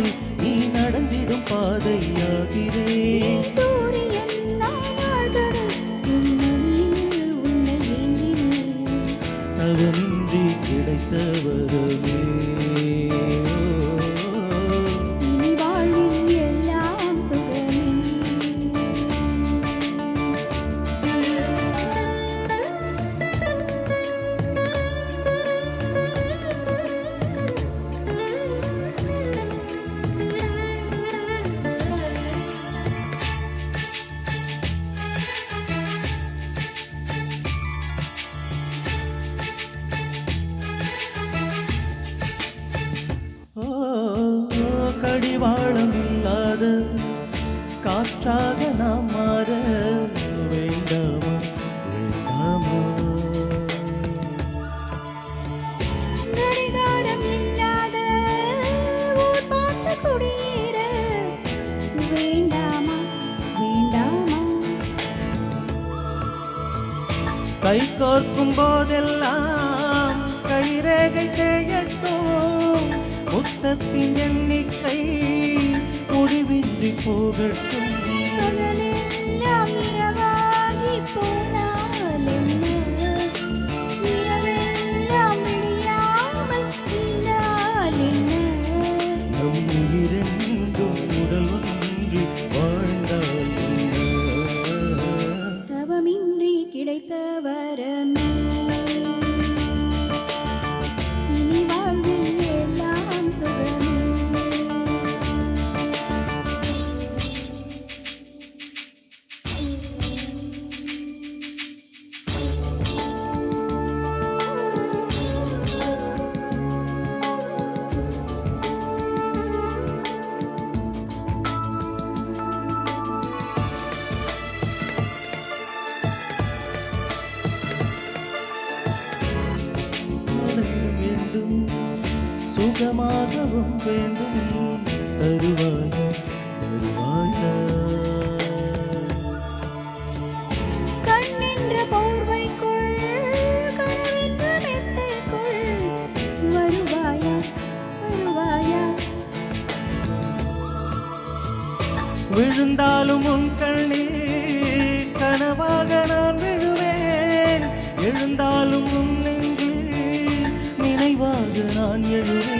நெஞ்சில் நீ நடந்திடும் பாதையாகிறேன் தவமின்றி கிடைத்த கடிவாளம் இல்லாத காற்றாக நாம் மாற வேண்டாமா? வேண்டாமா? கை கோர்க்கும் போதெல்லாம் கைரேகை தேயட்டும். முத்தத்தின் எண்ணிக்கை முடிவின்றி போகட்டும் கிடைத்த இரவாகி சுகமாகவும் வேண்டும் தருவாயா தருவாயா. கண்ணென்ற போர்வைக்குள் கனவென்ற மெத்தைக்குள் வருவாயா வருவாயா? விழுந்தாலும் உன் கண்ணில் கனவாக நான் விழுவேன். எழுந்தாலும் உன் நெஞ்சில் நினைவாக நான் எழுவேன்.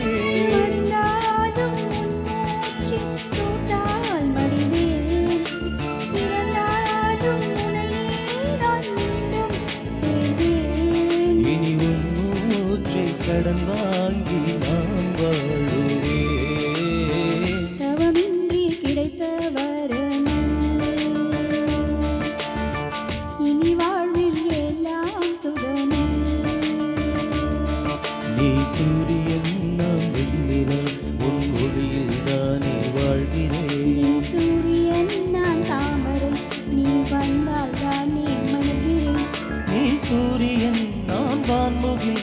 கடன் வாங்கி நான் வாழுவேன். தவமின்றி கிடைத்த வரமே. இனி வாழ்வில் எல்லாம் சுகமே. நீ சூரியன் நான் வெண்ணிலா உன் ஒளியில் தானே வாழ்கிறேன். நீ சூரியன் நான் தாமரை. நீ வந்தால் தான் நீ மலர்கிறேன். நீ சூரியன் நான் வான்முகில்